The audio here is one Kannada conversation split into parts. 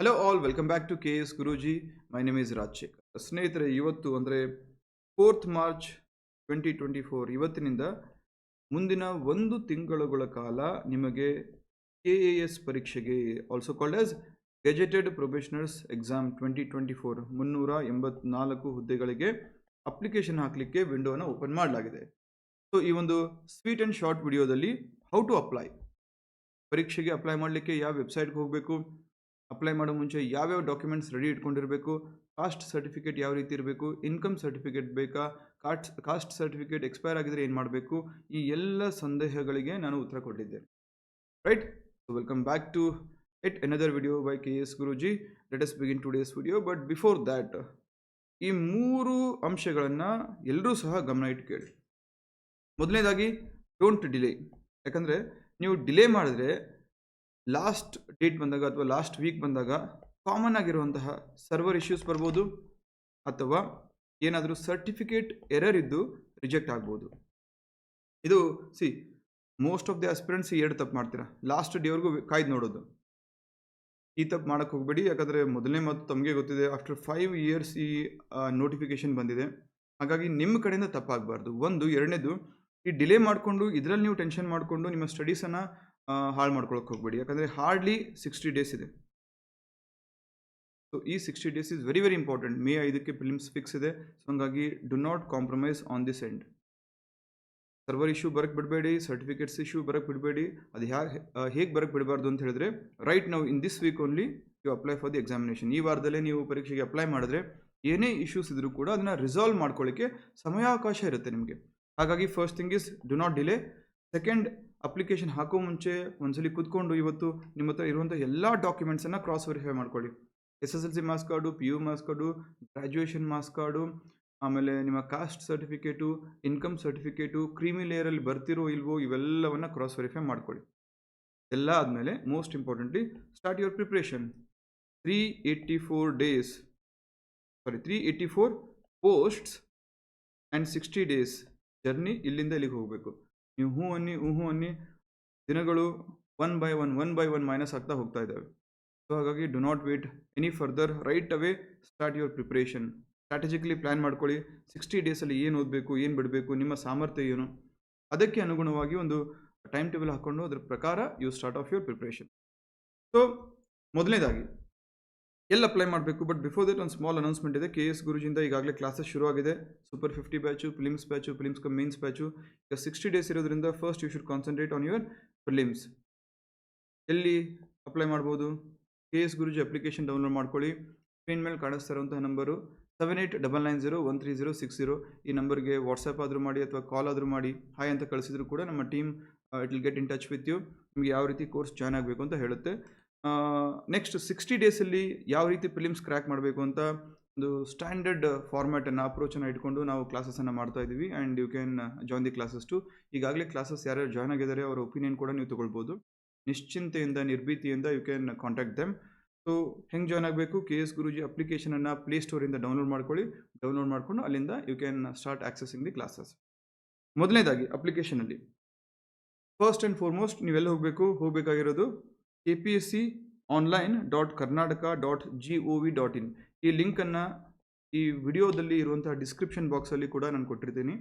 Hello all welcome back to K S Guruji my name is Rajashekhar ಸ್ನೇಹಿತರೆ, ಇವತ್ತು ಅಂದರೆ fourth March twenty twenty four ಇವತ್ತಿನಿಂದ ಮುಂದಿನ ಒಂದು ತಿಂಗಳುಗಳ ಕಾಲ ನಿಮಗೆ ಕೆ ಎ ಎಸ್ ಪರೀಕ್ಷೆಗೆ also called as gazetted professionals exam twenty twenty four ಮುನ್ನೂರ ಎಂಬತ್ನಾಲ್ಕು ಹುದ್ದೆಗಳಿಗೆ ಅಪ್ಲಿಕೇಶನ್ ಹಾಕಲಿಕ್ಕೆ ವಿಂಡೋನ ಓಪನ್ ಮಾಡಲಾಗಿದೆ. ಸೊ ಈ ಒಂದು ಸ್ವೀಟ್ ಆ್ಯಂಡ್ ಶಾರ್ಟ್ ವಿಡಿಯೋದಲ್ಲಿ ಹೌ ಟು ಅಪ್ಲೈ ಪರೀಕ್ಷೆಗೆ ಅಪ್ಲೈ ಮಾಡಲಿಕ್ಕೆ ಯಾವ ವೆಬ್ಸೈಟ್ಗೆ ಹೋಗಬೇಕು? ಅಪ್ಲೈ ಮಾಡೋ ಮುಂಚೆ ಯಾವ್ಯಾವ ಡಾಕ್ಯುಮೆಂಟ್ಸ್ ರೆಡಿ ಇಟ್ಕೊಂಡಿರಬೇಕು ಕಾಸ್ಟ್ ಸರ್ಟಿಫಿಕೇಟ್ ಯಾವ ರೀತಿ ಇರಬೇಕು ಇನ್ಕಮ್ ಸರ್ಟಿಫಿಕೇಟ್ ಬೇಕಾ ಕಾಸ್ಟ್ ಕಾಸ್ಟ್ ಸರ್ಟಿಫಿಕೇಟ್ ಎಕ್ಸ್ಪೈರ್ ಆಗಿದ್ರೆ ಏನು ಮಾಡಬೇಕು, ಈ ಎಲ್ಲ ಸಂದೇಹಗಳಿಗೆ ನಾನು ಉತ್ತರ ಕೊಟ್ಟಿದ್ದೆ. Right welcome back to it another video by K S Guruji let's begin today's video but before that ಈ ಮೂರು ಅಂಶಗಳನ್ನು ಎಲ್ಲರೂ ಸಹ ಗಮನ ಇಟ್ಟು ಕೇಳಿ ಮೊದಲನೇದಾಗಿ ಡೋಂಟ್ ಡಿಲೇ ಯಾಕಂದರೆ, ನೀವು ಡಿಲೇ ಮಾಡಿದ್ರೆ ಲಾಸ್ಟ್ ಡೇಟ್ ಬಂದಾಗ ಅಥವಾ ಲಾಸ್ಟ್ ವೀಕ್ ಬಂದಾಗ ಕಾಮನ್ ಆಗಿರುವಂತಹ ಸರ್ವರ್ ಇಶ್ಯೂಸ್ ಬರ್ಬೋದು ಅಥವಾ ಏನಾದರೂ ಸರ್ಟಿಫಿಕೇಟ್ ಎರರ್ ಇದ್ದು ರಿಜೆಕ್ಟ್ ಆಗ್ಬೋದು. ಇದು see most of the aspirants ಎರಡು ತಪ್ಪು ಮಾಡ್ತೀರಾ? ಲಾಸ್ಟ್ ಡೇವರೆಗೂ ಕಾಯ್ದು ನೋಡೋದು. ಈ ತಪ್ಪು ಮಾಡೋಕ್ಕೆ ಹೋಗಬೇಡಿ, ಯಾಕಂದರೆ ಮೊದಲನೇ ಮತ್ತು ತಮಗೆ ಗೊತ್ತಿದೆ ಆಫ್ಟರ್ ಫೈವ್ ಇಯರ್ಸ್ ಈ ನೋಟಿಫಿಕೇಷನ್ ಬಂದಿದೆ. ಹಾಗಾಗಿ ನಿಮ್ಮ ಕಡೆಯಿಂದ ತಪ್ಪಾಗಬಾರ್ದು. ಒಂದು, ಎರಡನೇದು, ಈ ಡಿಲೇ ಮಾಡಿಕೊಂಡು, ಇದರಲ್ಲಿ ನೀವು ಟೆನ್ಷನ್ ಮಾಡಿಕೊಂಡು ನಿಮ್ಮ ಸ್ಟಡೀಸನ್ನು ಹಾಳು ಮಾಡ್ಕೊಳಕ್ಕೆ ಹೋಗಬೇಡಿ. ಯಾಕಂದರೆ ಹಾರ್ಡ್ಲಿ ಸಿಕ್ಸ್ಟಿ ಡೇಸ್ ಇದೆ. ಸೊ ಈ sixty days is very very important May ಐದಕ್ಕೆ ಫಿಲಿಮ್ಸ್ ಫಿಕ್ಸ್ ಇದೆ. ಸೊ ಹಾಗಾಗಿ do not compromise on this and server issue ಬರಕ್ಕೆ ಬಿಡಬೇಡಿ ಸರ್ಟಿಫಿಕೇಟ್ಸ್ ಇಶ್ಯೂ ಬರಕ್ಕೆ ಬಿಡಬೇಡಿ. ಅದು ಹೇಗೆ ಹೇಗೆ ಬರಕ್ಕೆ ಬಿಡಬಾರ್ದು ಅಂತ ಹೇಳಿದ್ರೆ ರೈಟ್ ನಾವು in this week only you apply for the examination ಈ ವಾರದಲ್ಲೇ ನೀವು ಪರೀಕ್ಷೆಗೆ ಅಪ್ಲೈ ಮಾಡಿದ್ರೆ ಏನೇ ಇಶ್ಯೂಸ್ ಇದ್ದರೂ ಕೂಡ ಅದನ್ನು ರಿಸಾಲ್ವ್ ಮಾಡ್ಕೊಳ್ಳಿಕ್ಕೆ ಸಮಯಾವಕಾಶ ಇರುತ್ತೆ ನಿಮಗೆ. ಹಾಗಾಗಿ first thing is do not delay second application ಹಾಕೋ ಮುಂಚೆ ಒಂದ್ಸಲಿ ಕೂತ್ಕೊಂಡು ಇವತ್ತು ನಿಮ್ಮ ಹತ್ರ ಇರುವಂಥ ಎಲ್ಲ ಡಾಕ್ಯುಮೆಂಟ್ಸನ್ನು ಕ್ರಾಸ್ ವೆರಿಫೈ ಮಾಡ್ಕೊಳ್ಳಿ. S S L C marks card P U marks card graduation marks card ಆಮೇಲೆ ನಿಮ್ಮ caste certificate income certificate creamy ಲೇಯರಲ್ಲಿ ಬರ್ತಿರೋ ಇಲ್ವೋ ಇವೆಲ್ಲವನ್ನು ಕ್ರಾಸ್ ವೆರಿಫೈ ಮಾಡ್ಕೊಳ್ಳಿ. ಎಲ್ಲ ಆದಮೇಲೆ most importantly start your preparation three eighty four days sorry three eighty four posts and sixty days journey ಇಲ್ಲಿಂದ ಇಲ್ಲಿಗೆ ಹೋಗಬೇಕು. ನೀವು ಹ್ಞೂ ಅನ್ನಿ ಹ್ಞೂ ಅನ್ನಿ ದಿನಗಳು one by one one by one minus ಆಗ್ತಾ ಹೋಗ್ತಾ ಇದ್ದಾವೆ. ಸೊ ಹಾಗಾಗಿ do not wait any further right away start your preparation strategically plan ಮಾಡ್ಕೊಳ್ಳಿ. ಸಿಕ್ಸ್ಟಿ ಡೇಸಲ್ಲಿ ಏನು ಓದಬೇಕು, ಏನು ಬಿಡಬೇಕು, ನಿಮ್ಮ ಸಾಮರ್ಥ್ಯ ಏನು? ಅದಕ್ಕೆ ಅನುಗುಣವಾಗಿ ಒಂದು ಟೈಮ್ ಟೇಬಲ್ ಹಾಕ್ಕೊಂಡು ಅದ್ರ ಪ್ರಕಾರ you start of your preparation so ಮೊದಲನೇದಾಗಿ ಎಲ್ಲಿ ಅಪ್ಲೈ ಮಾಡಬೇಕು ಬಟ್ ಬಿಫೋರ್ ದಟ್ ಒಂದು ಸ್ಮಾಲ್ ಅನೌನ್ಸ್ಮೆಂಟ್ ಇದೆ. ಕೆ ಎಸ್ ಗುರುಜಿಂದ ಈಗಾಗಲೇ ಕ್ಲಾಸಸ್ ಶುರುವಾಗಿದೆ. Super fifty batch prelims batch prelims cum mains batch ಈಗ ಸಿಕ್ಸ್ಟಿ ಡೇಸ್ ಇರೋದ್ರಿಂದ first you should concentrate on your prelims ಎಲ್ಲಿ ಅಪ್ಲೈ ಮಾಡ್ಬೋದು? K S Guruji application download ಮಾಡ್ಕೊಳ್ಳಿ. ಸ್ಕ್ರೀನ್ ಮೇಲೆ ಕಾಣಿಸ್ತಾ ಇರುವಂತಹ number seven eight double nine zero one three zero six zero ಈ ನಂಬರ್ಗೆ ವಾಟ್ಸಪ್ ಆದರೂ ಮಾಡಿ ಅಥವಾ ಕಾಲ್ ಆದರೂ ಮಾಡಿ. ಹಾಯ್ ಅಂತ ಕಳಿಸಿದ್ರು ಕೂಡ ನಮ್ಮ team it will get in touch with you ನಿಮಗೆ ಯಾವ ರೀತಿ ಕೋರ್ಸ್ ಜಾಯ್ನ್ ಆಗಬೇಕು ಅಂತ ಹೇಳುತ್ತೆ. ನೆಕ್ಸ್ಟ್ ಸಿಕ್ಸ್ಟಿ ಡೇಸಲ್ಲಿ ಯಾವ ರೀತಿ ಫಿಲಿಮ್ಸ್ ಕ್ರ್ಯಾಕ್ ಮಾಡಬೇಕು ಅಂತ ಒಂದು ಸ್ಟ್ಯಾಂಡರ್ಡ್ ಫಾರ್ಮ್ಯಾಟನ್ನು ಅಪ್ರೋಚನ್ನು ಇಟ್ಕೊಂಡು ನಾವು ಕ್ಲಾಸಸನ್ನು ಮಾಡ್ತಾ ಇದ್ದೀವಿ. And you can join the classes too ಈಗಾಗಲೇ ಕ್ಲಾಸಸ್ ಯಾರ್ಯಾರು ಜಾಯ್ನ್ ಆಗಿದ್ದಾರೆ ಅವರ ಒಪಿನಿಯನ್ ಕೂಡ ನೀವು ತೊಗೊಳ್ಬೋದು. ನಿಶ್ಚಿಂತೆಯಿಂದ, ನಿರ್ಭೀತಿಯಿಂದ you can contact them so ಹೆಂಗೆ ಜಾಯ್ನ್ ಆಗಬೇಕು? ಕೆ ಎಸ್ ಗುರುಜಿ ಅಪ್ಲಿಕೇಶನನ್ನು ಪ್ಲೇಸ್ಟೋರಿಂದ ಡೌನ್ಲೋಡ್ ಮಾಡ್ಕೊಳ್ಳಿ. ಡೌನ್ಲೋಡ್ ಮಾಡಿಕೊಂಡು ಅಲ್ಲಿಂದ you can start accessing the classes ಮೊದಲನೇದಾಗಿ ಅಪ್ಲಿಕೇಶನಲ್ಲಿ ಫಸ್ಟ್ ಆ್ಯಂಡ್ ಫಾರ್ಮೋಸ್ಟ್ ನೀವೆಲ್ಲ ಹೋಗಬೇಕು. ಹೋಗಬೇಕಾಗಿರೋದು K P S C online dot Karnataka dot G O V dot in ಈ ಲಿಂಕನ್ನು ಈ ವಿಡಿಯೋದಲ್ಲಿ ಇರುವಂಥ ಡಿಸ್ಕ್ರಿಪ್ಷನ್ ಬಾಕ್ಸಲ್ಲಿ ಕೂಡ ನಾನು ಕೊಟ್ಟಿರ್ತೀನಿ.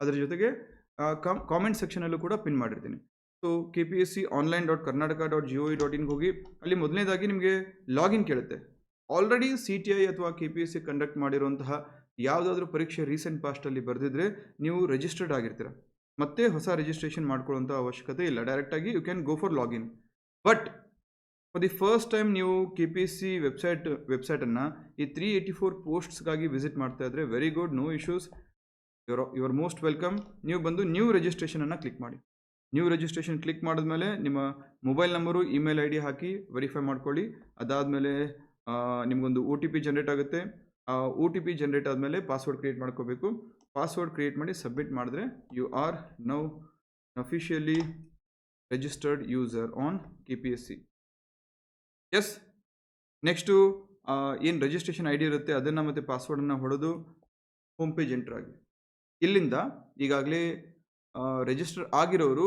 ಅದರ ಜೊತೆಗೆ ಕಾಮೆಂಟ್ ಸೆಕ್ಷನಲ್ಲೂ ಕೂಡ ಪಿನ್ ಮಾಡಿರ್ತೀನಿ so K P S C online dot Karnataka dot G O V dot ಇನ್ಗೆ ಹೋಗಿ, ಅಲ್ಲಿ ಮೊದಲನೇದಾಗಿ ನಿಮಗೆ ಲಾಗಿನ್ ಕೇಳುತ್ತೆ. ಆಲ್ರೆಡಿ ಸಿ ಟಿ ಐ ಅಥವಾ K P S C conduct ಮಾಡಿರುವಂತಹ ಯಾವುದಾದ್ರೂ ಪರೀಕ್ಷೆ ರೀಸೆಂಟ್ ಪಾಸ್ಟಲ್ಲಿ ಬರೆದಿದ್ರೆ ನೀವು ರಿಜಿಸ್ಟರ್ಡ್ ಆಗಿರ್ತೀರ. ಮತ್ತೆ ಹೊಸ ರಿಜಿಸ್ಟ್ರೇಷನ್ ಮಾಡ್ಕೊಳ್ಳುವಂಥ ಅವಶ್ಯಕತೆ ಇಲ್ಲ. ಡೈರೆಕ್ಟಾಗಿ you can go for login but for the first time ನೀವು ಕೆ ಪಿ ಸಿ ವೆಬ್ಸೈಟ್ ವೆಬ್ಸೈಟನ್ನು ಈ ತ್ರೀ ಏಯ್ಟಿ ಫೋರ್ ಪೋಸ್ಟ್ಸ್ಗಾಗಿ ವಿಸಿಟ್ ಮಾಡ್ತಾ ಇದ್ದರೆ very good no issues your your most welcome ನೀವು ಬಂದು ನ್ಯೂ ರಿಜಿಸ್ಟ್ರೇಷನನ್ನು ಕ್ಲಿಕ್ ಮಾಡಿ. ನ್ಯೂ ರಿಜಿಸ್ಟ್ರೇಷನ್ ಕ್ಲಿಕ್ ಮಾಡಿದ್ಮೇಲೆ ನಿಮ್ಮ mobile number email I D hockey verify ಮಾಡ್ಕೊಳ್ಳಿ. ಅದಾದಮೇಲೆ ನಿಮಗೊಂದು ಒ ಟಿ ಪಿ ಜನ್ರೇಟ್ ಆಗುತ್ತೆ. ಆ ಒ ಟಿ ಪಿ ಜನ್ರೇಟ್ ಆದಮೇಲೆ ಪಾಸ್ವರ್ಡ್ ಕ್ರಿಯೇಟ್ ಮಾಡ್ಕೋಬೇಕು. ಪಾಸ್ವರ್ಡ್ ಕ್ರಿಯೇಟ್ ಮಾಡಿ ಸಬ್ಮಿಟ್ ಮಾಡಿದ್ರೆ you are now officially user on K P S next ಏನು ರಿಜಿಸ್ಟ್ರೇಷನ್ ಐ ಡಿ ಇರುತ್ತೆ, ಅದನ್ನು ಮತ್ತು ಪಾಸ್ವರ್ಡನ್ನು ಹೊಡೆದು ಹೋಮ್ ಪೇಜ್ ಎಂಟ್ರ್ ಆಗಿ. ಇಲ್ಲಿಂದ ಈಗಾಗಲೇ ರಿಜಿಸ್ಟರ್ ಆಗಿರೋರು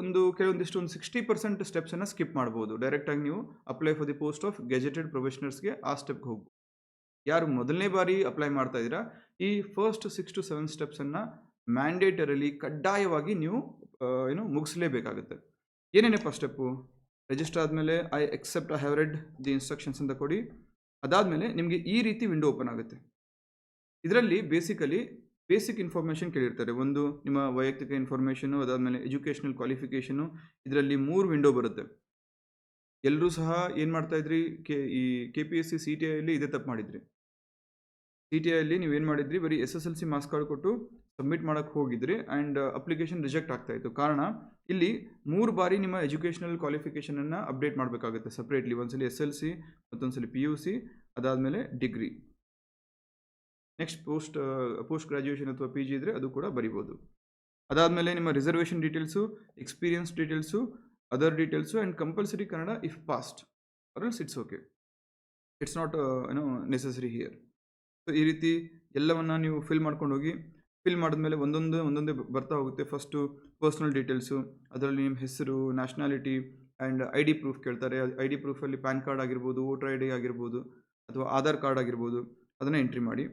ಒಂದು, ಕೆಲವೊಂದಿಷ್ಟು ಒಂದು ಸಿಕ್ಸ್ಟಿ ಪರ್ಸೆಂಟ್ ಸ್ಟೆಪ್ಸನ್ನು ಸ್ಕಿಪ್ ಮಾಡ್ಬೋದು. ಡೈರೆಕ್ಟಾಗಿ ನೀವು apply for the post of gazetted ಪ್ರೊಫೆಷನರ್ಸ್ಗೆ ಆ ಸ್ಟೆಪ್ಗೆ ಹೋಗ್ಬೋದು. ಯಾರು ಮೊದಲನೇ ಬಾರಿ ಅಪ್ಲೈ ಮಾಡ್ತಾ ಇದ್ದೀರಾ, ಈ ಫಸ್ಟ್ ಸಿಕ್ಸ್ ಟು ಸೆವೆನ್ ಸ್ಟೆಪ್ಸನ್ನು ಮ್ಯಾಂಡೇಟರಲ್ಲಿ ಕಡ್ಡಾಯವಾಗಿ ನೀವು ಏನು ಮುಗಿಸ್ಲೇಬೇಕಾಗುತ್ತೆ. ಏನೇನಪ್ಪ ಸ್ಟೆಪ್ಪು ರಿಜಿಸ್ಟರ್ ಆದಮೇಲೆ I accept I have read the instructions ಅಂತ ಕೊಡಿ. ಅದಾದಮೇಲೆ ನಿಮಗೆ ಈ ರೀತಿ ವಿಂಡೋ ಓಪನ್ ಆಗುತ್ತೆ. ಇದರಲ್ಲಿ ಬೇಸಿಕಲಿ ಬೇಸಿಕ್ ಇನ್ಫಾರ್ಮೇಷನ್ ಕೇಳಿರ್ತಾರೆ. ಒಂದು ನಿಮ್ಮ ವೈಯಕ್ತಿಕ ಇನ್ಫಾರ್ಮೇಷನು ಅದಾದಮೇಲೆ ಎಜುಕೇಷನಲ್ ಕ್ವಾಲಿಫಿಕೇಷನು ಇದರಲ್ಲಿ ಮೂರು ವಿಂಡೋ ಬರುತ್ತೆ. ಎಲ್ಲರೂ ಸಹ ಏನು ಮಾಡ್ತಾ ಇದ್ರಿ? ಕೆ, ಈ K P S C C T ಐಯಲ್ಲಿ ಇದೇ ತಪ್ಪು ಮಾಡಿದ್ರಿ. ಸಿ ಟಿ ಐಯಲ್ಲಿ ನೀವು ಏನು ಮಾಡಿದ್ರಿ? ಬರೀ S S L C marks card ಕೊಟ್ಟು ಸಬ್ಮಿಟ್ ಮಾಡೋಕ್ಕೆ ಹೋಗಿದ್ರಿ. ಆ್ಯಂಡ್ ಅಪ್ಲಿಕೇಶನ್ ರಿಜೆಕ್ಟ್ ಆಗ್ತಾಯಿತ್ತು ಕಾರಣ ಇಲ್ಲಿ ಮೂರು ಬಾರಿ ನಿಮ್ಮ ಎಜುಕೇಷನಲ್ ಕ್ವಾಲಿಫಿಕೇಷನನ್ನು ಅಪ್ಡೇಟ್ ಮಾಡಬೇಕಾಗುತ್ತೆ ಸಪ್ರೇಟ್ಲಿ ಒಂದ್ಸಲಿ ಎಸ್ ಎಲ್ ಸಿ ಮತ್ತೊಂದ್ಸಲಿ ಪಿ ಯು ಸಿ ಅದಾದಮೇಲೆ degree next post post graduation ಅಥವಾ ಪಿ ಜಿ ಇದ್ದರೆ ಅದು ಕೂಡ ಬರಿಬೋದು. ಅದಾದಮೇಲೆ ನಿಮ್ಮ reservation details experience details other details and compulsory Kannada if past ಆರ್ಎಲ್ಸ್ it's okay it's not ಏನೋ ನೆಸಸರಿ ಹಿಯರ್ ಸೊ ಈ ರೀತಿ ಎಲ್ಲವನ್ನು ನೀವು ಫಿಲ್ ಮಾಡ್ಕೊಂಡು ಹೋಗಿ ಫಿಲ್ ಮಾಡಿದ್ಮೇಲೆ ಒಂದೊಂದು, ಒಂದೊಂದೇ ಬರ್ತಾ ಹೋಗುತ್ತೆ. ಫಸ್ಟು ಪರ್ಸ್ನಲ್ ಡೀಟೇಲ್ಸು ಅದರಲ್ಲಿ ನಿಮ್ಮ ಹೆಸರು nationality and I D proof ಕೇಳ್ತಾರೆ. ಐ ಡಿ ಪ್ರೂಫಲ್ಲಿ ಪ್ಯಾನ್ ಕಾರ್ಡ್ ಆಗಿರ್ಬೋದು ವೋಟರ್ ಐ ಡಿ ಆಗಿರ್ಬೋದು ಅಥವಾ ಆಧಾರ್ ಕಾರ್ಡ್ ಆಗಿರ್ಬೋದು, ಅದನ್ನು ಎಂಟ್ರಿ ಮಾಡಿ.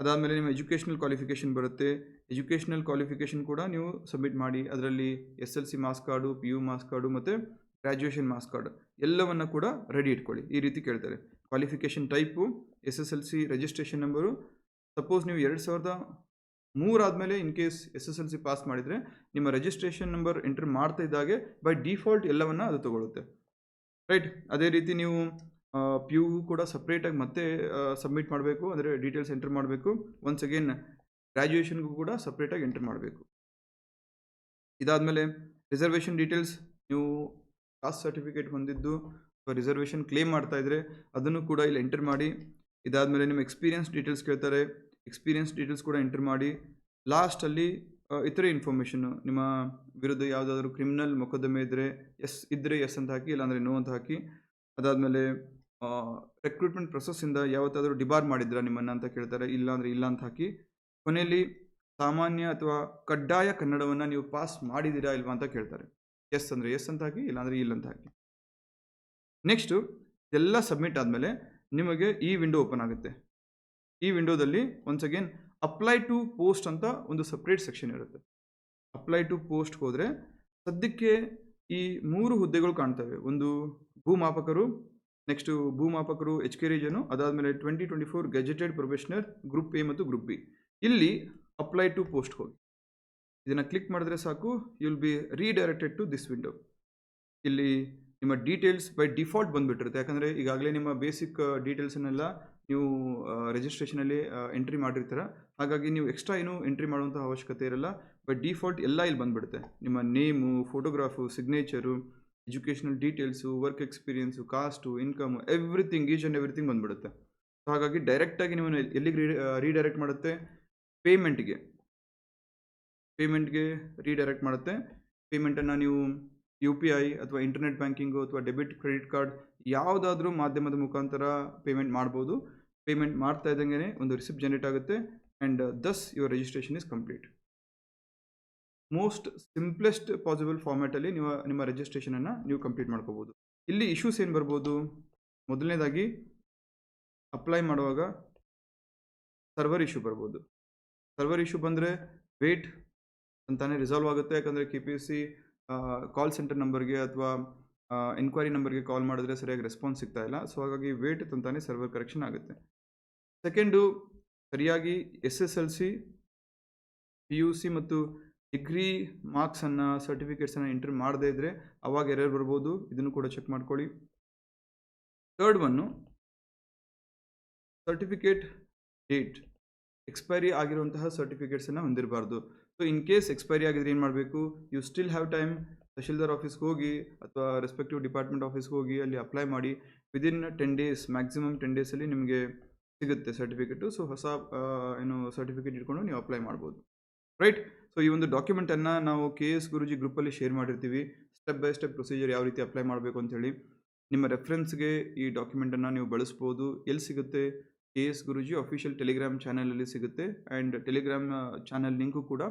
ಅದಾದಮೇಲೆ ನಿಮ್ಮ ಎಜುಕೇಷನಲ್ ಕ್ವಾಲಿಫಿಕೇಷನ್ ಬರುತ್ತೆ. ಎಜುಕೇಷನಲ್ ಕ್ವಾಲಿಫಿಕೇಷನ್ ಕೂಡ ನೀವು ಸಬ್ಮಿಟ್ ಮಾಡಿ. ಅದರಲ್ಲಿ S L C marks card P U marks card ಮತ್ತು ಗ್ರ್ಯಾಜುಯೇಷನ್ ಮಾರ್ಕ್ಸ್ ಕಾರ್ಡ್ ಎಲ್ಲವನ್ನು ಕೂಡ ರೆಡಿ ಇಟ್ಕೊಳ್ಳಿ. ಈ ರೀತಿ ಕೇಳ್ತಾರೆ. Qualification type S S L C registration number suppose ನೀವು ಎರಡು ಸಾವಿರದ ಮೂರಾದಮೇಲೆ in case S S L C pass ಮಾಡಿದರೆ ನಿಮ್ಮ ರಿಜಿಸ್ಟ್ರೇಷನ್ ನಂಬರ್ ಎಂಟ್ರ್ ಮಾಡ್ತಾ ಇದ್ದಾಗೆ ಬೈ ಡಿಫಾಲ್ಟ್ ಎಲ್ಲವನ್ನು ಅದು ತಗೊಳುತ್ತೆ. ರೈಟ್ ಅದೇ ರೀತಿ ನೀವು ಪಿ ಯು ಕೂಡ ಸಪ್ರೇಟಾಗಿ ಮತ್ತೆ ಸಬ್ಮಿಟ್ ಮಾಡಬೇಕು, ಅಂದರೆ ಡೀಟೇಲ್ಸ್ ಎಂಟ್ರ್ ಮಾಡಬೇಕು. ಒನ್ಸ್ ಅಗೇನ್ ಗ್ರ್ಯಾಜುಯೇಷನ್ಗೂ ಕೂಡ ಸಪ್ರೇಟಾಗಿ ಎಂಟ್ರ್ ಮಾಡಬೇಕು. ಇದಾದಮೇಲೆ ರಿಸರ್ವೇಷನ್ ಡೀಟೇಲ್ಸ್ ನೀವು ಕಾಸ್ಟ್ ಸರ್ಟಿಫಿಕೇಟ್ ಹೊಂದಿದ್ದು, ಅಥವಾ ರಿಸರ್ವೇಷನ್ ಕ್ಲೇಮ್ ಮಾಡ್ತಾ ಇದ್ದರೆ ಅದನ್ನು ಕೂಡ ಇಲ್ಲಿ ಎಂಟರ್ ಮಾಡಿ. ಇದಾದಮೇಲೆ ನಿಮ್ಮ ಎಕ್ಸ್ಪೀರಿಯನ್ಸ್ ಡೀಟೇಲ್ಸ್ ಕೇಳ್ತಾರೆ. ಎಕ್ಸ್ಪೀರಿಯನ್ಸ್ ಡೀಟೇಲ್ಸ್ ಕೂಡ ಎಂಟರ್ ಮಾಡಿ ಲಾಸ್ಟಲ್ಲಿ ಇತರೆ ಇನ್ಫಾರ್ಮೇಷನ್ನು ನಿಮ್ಮ ವಿರುದ್ಧ ಯಾವುದಾದ್ರೂ ಕ್ರಿಮಿನಲ್ ಮೊಕದ್ದಮೆ ಇದ್ದರೆ ಎಸ್ ಇದ್ದರೆ ಎಸ್ ಅಂತ ಹಾಕಿ, ಇಲ್ಲಾಂದರೆ ನೋ ಅಂತ ಹಾಕಿ, ಅದಾದಮೇಲೆ ರೆಕ್ರೂಟ್ಮೆಂಟ್ ಪ್ರೊಸೆಸ್ಸಿಂದ ಯಾವತ್ತಾದರೂ ಡಿಬಾರ್ ಮಾಡಿದ್ರಾ ನಿಮ್ಮನ್ನು ಅಂತ ಕೇಳ್ತಾರೆ ಇಲ್ಲ ಅಂದರೆ ಇಲ್ಲ ಅಂತ ಹಾಕಿ, ಕೊನೆಯಲ್ಲಿ ಸಾಮಾನ್ಯ ಅಥವಾ ಕಡ್ಡಾಯ ಕನ್ನಡವನ್ನು ನೀವು ಪಾಸ್ ಮಾಡಿದ್ದೀರಾ ಇಲ್ವಾ ಅಂತ ಕೇಳ್ತಾರೆ. ಎಸ್ ಅಂದರೆ ಎಸ್ ಅಂತ ಹಾಕಿ, ಇಲ್ಲಾಂದರೆ ಇಲ್ಲ ಅಂತ ಹಾಕಿ. ನೆಕ್ಸ್ಟು ಎಲ್ಲ ಸಬ್ಮಿಟ್ ಆದಮೇಲೆ ನಿಮಗೆ ಈ ವಿಂಡೋ ಓಪನ್ ಆಗುತ್ತೆ. ಈ ವಿಂಡೋದಲ್ಲಿ once again apply to post ಅಂತ ಒಂದು ಸಪ್ರೇಟ್ ಸೆಕ್ಷನ್ ಇರುತ್ತೆ. ಅಪ್ಲೈ ಟು ಪೋಸ್ಟ್ಗೆ ಹೋದರೆ ಸದ್ಯಕ್ಕೆ ಈ ಮೂರು ಹುದ್ದೆಗಳು ಕಾಣ್ತವೆ. ಒಂದು ಭೂಮಾಪಕರು ನೆಕ್ಸ್ಟು ಭೂಮಾಪಕರು ಎಚ್ ಕೆ ರೀಜನು ಅದಾದಮೇಲೆ twenty twenty four gazetted probationer group A ಮತ್ತು ಗ್ರೂಪ್ ಬಿ ಇಲ್ಲಿ ಅಪ್ಲೈ ಟು ಪೋಸ್ಟ್ ಹೋಗಿ. ಇದನ್ನು ಕ್ಲಿಕ್ ಮಾಡಿದ್ರೆ ಸಾಕು you will be redirected to this window ಇಲ್ಲಿ ನಿಮ್ಮ ಡೀಟೇಲ್ಸ್ ಬೈ ಡಿಫಾಲ್ಟ್ ಬಂದುಬಿಟ್ಟಿರುತ್ತೆ. ಯಾಕಂದರೆ ಈಗಾಗಲೇ ನಿಮ್ಮ ಬೇಸಿಕ್ ಡೀಟೇಲ್ಸನ್ನೆಲ್ಲ ನೀವು ರಿಜಿಸ್ಟ್ರೇಷನಲ್ಲಿ ಎಂಟ್ರಿ ಮಾಡಿರ್ತೀರ. ಹಾಗಾಗಿ ನೀವು ಎಕ್ಸ್ಟ್ರಾ ಏನು ಎಂಟ್ರಿ ಮಾಡುವಂಥ ಅವಶ್ಯಕತೆ ಇರಲ್ಲ. ಬಟ್ ಡಿಫಾಲ್ಟ್ ಎಲ್ಲ ಇಲ್ಲಿ ಬಂದುಬಿಡುತ್ತೆ. ನಿಮ್ಮ name photograph signature educational details work experience caste income everything each and everything ಬಂದುಬಿಡುತ್ತೆ. ಸೊ ಹಾಗಾಗಿ ಡೈರೆಕ್ಟಾಗಿ ನೀವು ಎಲ್ಲಿಗೆ ರೀಡೈರೆಕ್ಟ್ ಮಾಡುತ್ತೆ? ಪೇಮೆಂಟ್ಗೆ ಪೇಮೆಂಟ್ಗೆ ರೀಡೈರೆಕ್ಟ್ ಮಾಡುತ್ತೆ. ಪೇಮೆಂಟನ್ನು ನೀವು ಯು ಪಿ ಐ ಅಥವಾ ಇಂಟರ್ನೆಟ್ ಬ್ಯಾಂಕಿಂಗು ಅಥವಾ ಡೆಬಿಟ್ ಕ್ರೆಡಿಟ್ ಕಾರ್ಡ್ ಯಾವುದಾದ್ರೂ ಮಾಧ್ಯಮದ ಮುಖಾಂತರ ಪೇಮೆಂಟ್ ಮಾಡ್ಬೋದು. ಪೇಮೆಂಟ್ ಮಾಡ್ತಾ ಇದ್ದಂಗೆ ಒಂದು ರಿಸಿಪ್ಟ್ ಜನರೇಟ್ ಆಗುತ್ತೆ and thus your registration is complete most simplest possible ಫಾರ್ಮ್ಯಾಟಲ್ಲಿ ನೀವು ನಿಮ್ಮ ರಿಜಿಸ್ಟ್ರೇಷನನ್ನು ನೀವು ಕಂಪ್ಲೀಟ್ ಮಾಡ್ಕೋಬೋದು. ಇಲ್ಲಿ ಇಶ್ಯೂಸ್ ಏನು ಬರ್ಬೋದು? ಮೊದಲನೇದಾಗಿ ಅಪ್ಲೈ ಮಾಡುವಾಗ ಸರ್ವರ್ ಇಶ್ಯೂ ಬರ್ಬೋದು. ಸರ್ವರ್ ಇಶ್ಯೂ ಬಂದರೆ ವೇಟ್ ಅಂತಾನೆ ರಿಸಾಲ್ವ್ ಆಗುತ್ತೆ. ಯಾಕಂದರೆ K P U C call center ನಂಬರ್ಗೆ ಅಥವಾ ಎನ್ಕ್ವೈರಿ ನಂಬರ್ಗೆ ಕಾಲ್ ಮಾಡಿದ್ರೆ ಸರಿಯಾಗಿ ರೆಸ್ಪಾನ್ಸ್ ಸಿಗ್ತಾ ಇಲ್ಲ. ಸೊ ಹಾಗಾಗಿ ವೇಟ್ ತಂತಾನೆ ಸರ್ವರ್ ಕರೆಕ್ಷನ್ ಆಗುತ್ತೆ. ಸೆಕೆಂಡು ಸರಿಯಾಗಿ S S L C P U C ಮತ್ತು ಡಿಗ್ರಿ ಮಾರ್ಕ್ಸನ್ನು ಸರ್ಟಿಫಿಕೇಟ್ಸನ್ನು ಎಂಟ್ರಿ ಮಾಡದೇ ಇದ್ದರೆ ಅವಾಗ ಎರರ್ ಬರ್ಬೋದು ಇದನ್ನು ಕೂಡ ಚೆಕ್ ಮಾಡ್ಕೊಳ್ಳಿ. Third one certificate date expiry ಆಗಿರುವಂತಹ ಸರ್ಟಿಫಿಕೇಟ್ಸನ್ನು ಹೊಂದಿರಬಾರ್ದು. ಸೊ ಇನ್ ಕೇಸ್ ಎಕ್ಸ್ಪೈರಿ ಆಗಿದ್ರೆ ಏನು ಮಾಡಬೇಕು? You still have time tahsildar ಆಫೀಸ್ಗೆ ಹೋಗಿ ಅಥವಾ ರೆಸ್ಪೆಕ್ಟಿವ್ ಡಿಪಾರ್ಟ್ಮೆಂಟ್ ಆಫೀಸ್ಗೆ ಹೋಗಿ ಅಲ್ಲಿ ಅಪ್ಲೈ ಮಾಡಿ. Within ten days maximum ten ಡೇಸಲ್ಲಿ ನಿಮಗೆ ಸಿಗುತ್ತೆ ಸರ್ಟಿಫಿಕೇಟು. ಸೊ ಹೊಸ ಏನು ಸರ್ಟಿಫಿಕೇಟ್ ಇಟ್ಕೊಂಡು ನೀವು ಅಪ್ಲೈ ಮಾಡ್ಬೋದು. ರೈಟ್? ಸೊ ಈ ಒಂದು ಡಾಕ್ಯುಮೆಂಟನ್ನು ನಾವು ಕೆ ಎಸ್ ಗುರುಜಿ ಗ್ರೂಪಲ್ಲಿ ಶೇರ್ ಮಾಡಿರ್ತೀವಿ. ಸ್ಟೆಪ್ ಬೈ ಸ್ಟೆಪ್ ಪ್ರೊಸೀಜರ್ ಯಾವ ರೀತಿ ಅಪ್ಲೈ ಮಾಡಬೇಕು ಅಂಥೇಳಿ ನಿಮ್ಮ ರೆಫರೆನ್ಸ್ಗೆ ಈ ಡಾಕ್ಯುಮೆಂಟನ್ನು ನೀವು ಬಳಸ್ಬೋದು. ಎಲ್ಲಿ ಸಿಗುತ್ತೆ? K S Guruji official Telegram ಚಾನಲಲ್ಲಿ ಸಿಗುತ್ತೆ. ಆ್ಯಂಡ್ ಟೆಲಿಗ್ರಾಮ್ ಚಾನಲ್ ಲಿಂಕು ಕೂಡ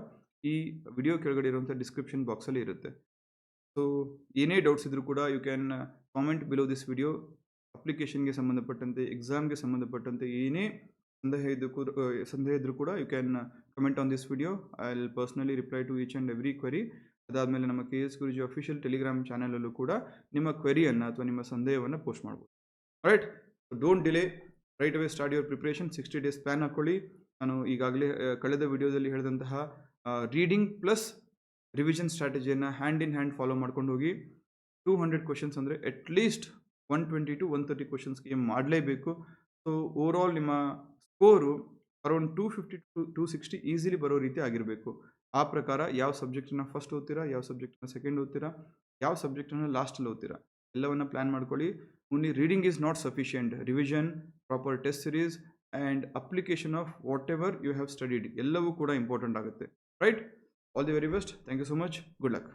ಈ ವಿಡಿಯೋ ಕೆಳಗಡೆ ಇರುವಂಥ ಡಿಸ್ಕ್ರಿಪ್ಷನ್ ಬಾಕ್ಸಲ್ಲಿ ಇರುತ್ತೆ. ಸೊ ಏನೇ ಡೌಟ್ಸ್ ಇದ್ದರೂ ಕೂಡ you can comment below this video. ಅಪ್ಲಿಕೇಶನ್ಗೆ ಸಂಬಂಧಪಟ್ಟಂತೆ ಎಕ್ಸಾಮ್ಗೆ ಸಂಬಂಧಪಟ್ಟಂತೆ ಏನೇ ಸಂದೇಹ ಇದ್ದು ಕೂಡ ಸಂದೇಹ ಇದ್ದರೂ ಕೂಡ you can comment on this video I will personally reply to each and every query ಅದಾದಮೇಲೆ ನಮ್ಮ K S Guruji official Telegram ಚಾನಲಲ್ಲೂ ಕೂಡ ನಿಮ್ಮ ಕ್ವೆರಿಯನ್ನು ಅಥವಾ ನಿಮ್ಮ ಸಂದೇಹವನ್ನು ಪೋಸ್ಟ್ ಮಾಡ್ಬೋದು. Right don't delay right away start your preparation sixty days plan ಹಾಕ್ಕೊಳ್ಳಿ ನಾನು ಈಗಾಗಲೇ ಕಳೆದ ವಿಡಿಯೋದಲ್ಲಿ ಹೇಳಿದಂತಹ ರೀಡಿಂಗ್ ಪ್ಲಸ್ ರಿವಿಷನ್ ಸ್ಟ್ರಾಟಜಿಯನ್ನು ಹ್ಯಾಂಡ್ ಇನ್ ಹ್ಯಾಂಡ್ ಫಾಲೋ ಮಾಡ್ಕೊಂಡು ಹೋಗಿ ಟೂ ಹಂಡ್ರೆಡ್ ಕ್ವಶನ್ಸ್ ಅಂದರೆ at least one twenty two one thirty ಕ್ವಶನ್ಸ್ಗೆ ಮಾಡಲೇಬೇಕು. ಸೊ ಓವರಾಲ್ ನಿಮ್ಮ score around two fifty to two sixty easily ಬರೋ ರೀತಿ ಆಗಿರಬೇಕು. ಆ ಪ್ರಕಾರ ಯಾವ ಸಬ್ಜೆಕ್ಟನ್ನ ಫಸ್ಟ್ ಓದ್ತೀರಾ, ಯಾವ ಸಬ್ಜೆಕ್ಟನ್ನ ಸೆಕೆಂಡ್ ಓದ್ತೀರಾ, ಯಾವ ಸಬ್ಜೆಕ್ಟನ್ನು ಲಾಸ್ಟಲ್ಲಿ ಓದ್ತೀರಾ, ಎಲ್ಲವನ್ನು ಪ್ಲ್ಯಾನ್ ಮಾಡ್ಕೊಳ್ಳಿ. Only reading is not sufficient revision proper test series and application of what you have studied ಎಲ್ಲವೂ ಕೂಡ ಇಂಪಾರ್ಟೆಂಟ್ ಆಗುತ್ತೆ. Right all the very best thank you so much good luck